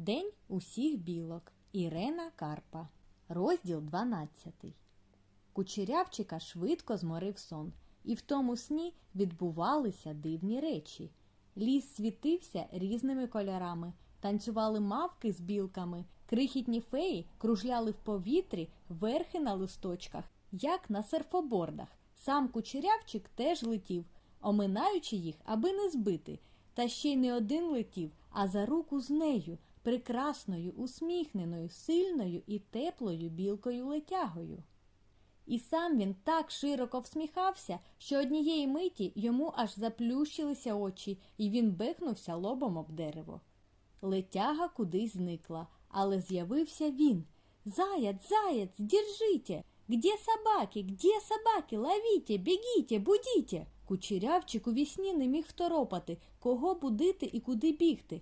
День усіх білок. Ірена Карпа. Розділ 12. Кучерявчика швидко зморив сон, і в тому сні відбувалися дивні речі. Ліс світився різними кольорами, танцювали мавки з білками, крихітні феї кружляли в повітрі верхи на листочках, як на серфобордах. Сам кучерявчик теж летів, оминаючи їх, аби не збити. Та ще й не один летів, а за руку з нею, прекрасною, усміхненою, сильною і теплою білкою летягою. І сам він так широко всміхався, що однієї миті йому аж заплющилися очі, і він бехнувся лобом об дерево. Летяга кудись зникла, але з'явився він. Заяц, заяц, держите! Где собаки? Где собаки? Ловите, бігіте, будіте. Кучерявчик у вісні не міг второпати, кого будити і куди бігти.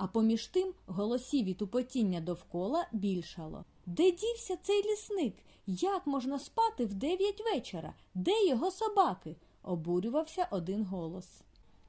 А поміж тим голосів і тупотіння довкола більшало. Де дівся цей лісник? Як можна спати в дев'ять вечора? Де його собаки? обурювався один голос.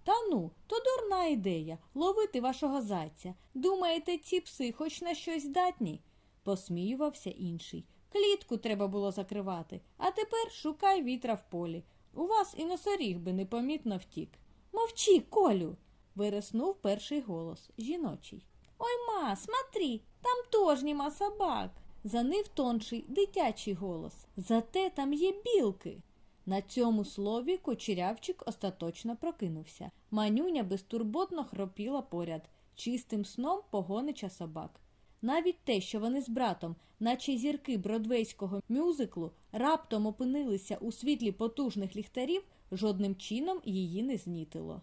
Та ну, то дурна ідея ловити вашого зайця. Думаєте, ці пси хоч на щось здатні? посміювався інший. Клітку треба було закривати, а тепер шукай вітра в полі. У вас і носоріг би непомітно втік. Мовчи, Колю. Вириснув перший голос жіночий. Ой, ма, смотри, там тож нема собак. Занив тонший дитячий голос. Зате там є білки. На цьому слові кучерявчик остаточно прокинувся. Манюня безтурботно хропіла поряд, чистим сном погонича собак. Навіть те, що вони з братом, наче зірки бродвейського мюзиклу, раптом опинилися у світлі потужних ліхтарів, жодним чином її не знітило.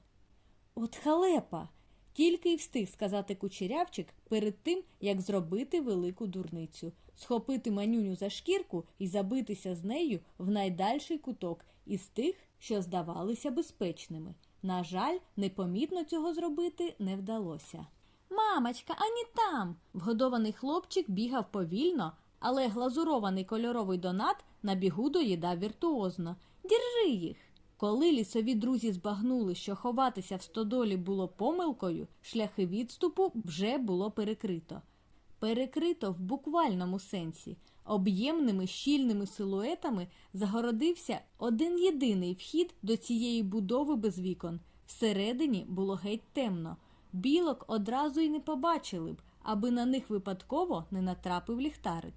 От халепа! Тільки й встиг сказати кучерявчик перед тим, як зробити велику дурницю, схопити манюню за шкірку і забитися з нею в найдальший куток із тих, що здавалися безпечними. На жаль, непомітно цього зробити не вдалося. Мамочка, а не там. Вгодований хлопчик бігав повільно, але глазурований кольоровий донат на бігу доїдав віртуозно. Держи їх. Коли лісові друзі збагнули, що ховатися в стодолі було помилкою, шляхи відступу вже було перекрито. Перекрито в буквальному сенсі. Об'ємними щільними силуетами загородився один єдиний вхід до цієї будови без вікон. Всередині було геть темно. Білок одразу й не побачили б, аби на них випадково не натрапив ліхтарик.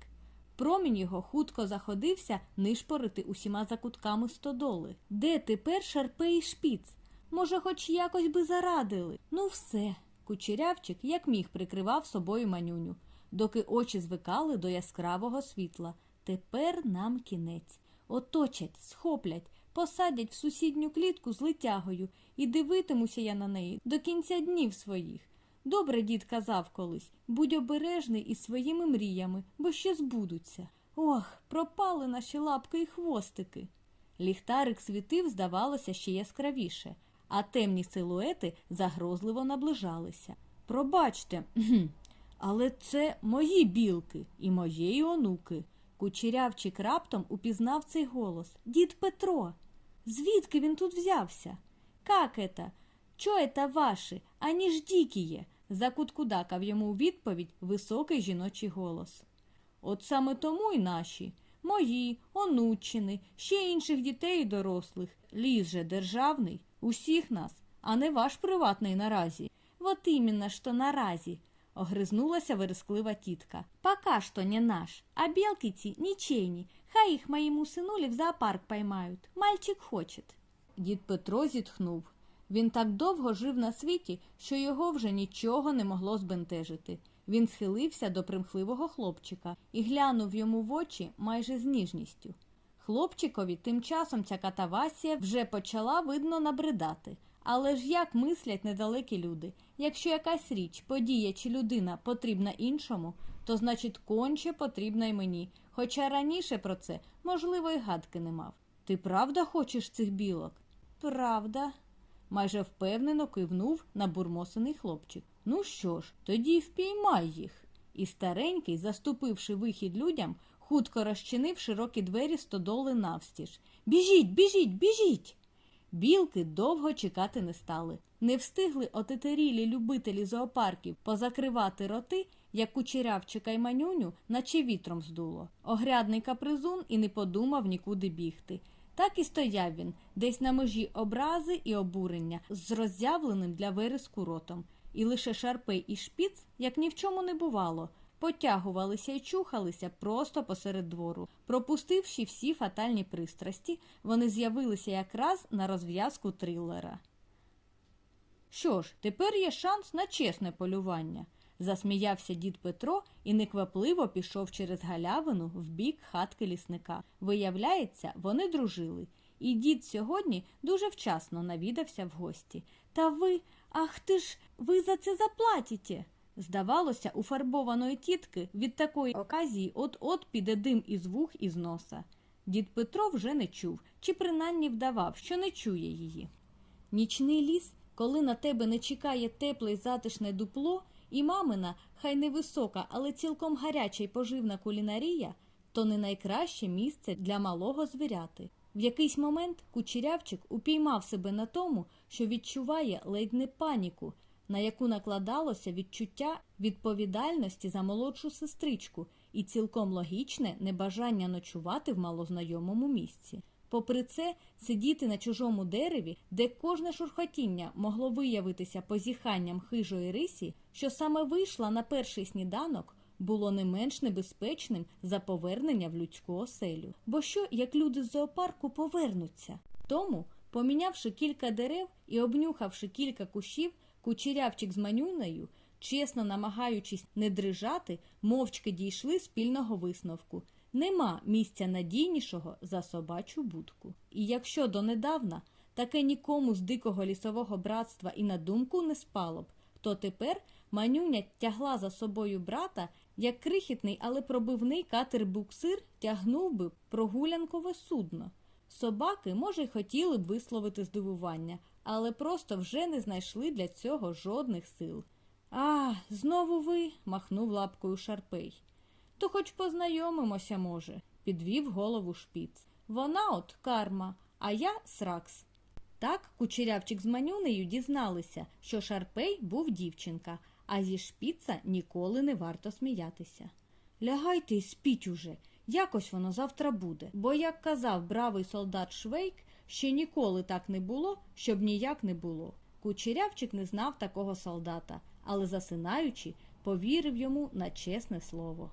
Промінь його хутко заходився нишпорити усіма закутками стодоли. Де тепер шарпе і шпіц? Може, хоч якось би зарадили. Ну, все. Кучерявчик, як міг, прикривав собою манюню, доки очі звикали до яскравого світла. Тепер нам кінець. Оточать, схоплять, посадять в сусідню клітку з летягою, і дивитимуся я на неї до кінця днів своїх. Добре дід казав колись будь обережний із своїми мріями, бо ще збудуться. Ох, пропали наші лапки і хвостики. Ліхтарик світив, здавалося, ще яскравіше, а темні силуети загрозливо наближалися. Пробачте, але це мої білки і моєї онуки. Кучерявчик раптом упізнав цей голос. Дід Петро. Звідки він тут взявся? Как это? Чо это ваші? Ані ж дікіє? закуткудакав йому у відповідь високий жіночий голос. От саме тому й наші, мої, онуччини, ще інших дітей і дорослих. Ліс же державний, усіх нас, а не ваш приватний наразі. Вот іменно що наразі, огризнулася вересклива тітка. Пока що не наш, а білки ці нічейні. Хай їх моєму синулі в зоопарк поймають. Мальчик хочет. Дід Петро зітхнув. Він так довго жив на світі, що його вже нічого не могло збентежити. Він схилився до примхливого хлопчика і глянув йому в очі майже з ніжністю. Хлопчикові тим часом ця катавасія вже почала видно набридати. Але ж як мислять недалекі люди? Якщо якась річ, подія чи людина потрібна іншому, то значить конче потрібна й мені, хоча раніше про це, можливо, й гадки не мав. Ти правда хочеш цих білок? Правда, майже впевнено кивнув набурмосений хлопчик. Ну що ж, тоді впіймай їх. І старенький, заступивши вихід людям, хутко розчинив широкі двері стодоли навстіж. Біжіть, біжіть, біжіть. Білки довго чекати не стали. Не встигли отетерілі любителі зоопарків позакривати роти, як кучерявчика й манюню, наче вітром здуло. Огрядний капризун і не подумав нікуди бігти. Так і стояв він, десь на межі образи і обурення, з роззявленим для вириску ротом. І лише шарпей і шпіц, як ні в чому не бувало, потягувалися і чухалися просто посеред двору. Пропустивши всі фатальні пристрасті, вони з'явилися якраз на розв'язку трилера. Що ж, тепер є шанс на чесне полювання, засміявся дід Петро і неквапливо пішов через галявину в бік хатки лісника. Виявляється, вони дружили, і дід сьогодні дуже вчасно навідався в гості. Та ви, ах ти ж, ви за це заплатите. Здавалося, у фарбованої тітки від такої оказії от-от піде дим із вух і з носа. Дід Петро вже не чув, чи принаймні вдавав, що не чує її. Нічний ліс, коли на тебе не чекає тепле й затишне дупло, і мамина, хай невисока, але цілком гаряча й поживна кулінарія, то не найкраще місце для малого звіряти. В якийсь момент кучерявчик упіймав себе на тому, що відчуває ледь не паніку, на яку накладалося відчуття відповідальності за молодшу сестричку і цілком логічне небажання ночувати в малознайомому місці. Попри це, сидіти на чужому дереві, де кожне шурхотіння могло виявитися позіханням хижої рисі, що саме вийшла на перший сніданок, було не менш небезпечним за повернення в людську оселю. Бо що, як люди з зоопарку повернуться? Тому, помінявши кілька дерев і обнюхавши кілька кущів, кучерявчик з манюнею, чесно намагаючись не дрижати, мовчки дійшли спільного висновку. Нема місця надійнішого за собачу будку. І якщо донедавна таке нікому з дикого лісового братства і на думку не спало б, то тепер манюня тягла за собою брата, як крихітний, але пробивний катер-буксир тягнув би прогулянкове судно. Собаки, може, й хотіли б висловити здивування, але просто вже не знайшли для цього жодних сил. А, знову ви, махнув лапкою Шарпей. То хоч познайомимося, може, підвів голову шпіц. Вона от карма, а я сракс. Так кучерявчик з манюнею дізналися, що Шарпей був дівчинка, а зі шпіца ніколи не варто сміятися. Лягайте й спіть уже, якось воно завтра буде. Бо, як казав бравий солдат Швейк, ще ніколи так не було, щоб ніяк не було. Кучерявчик не знав такого солдата, але засинаючи, повірив йому на чесне слово.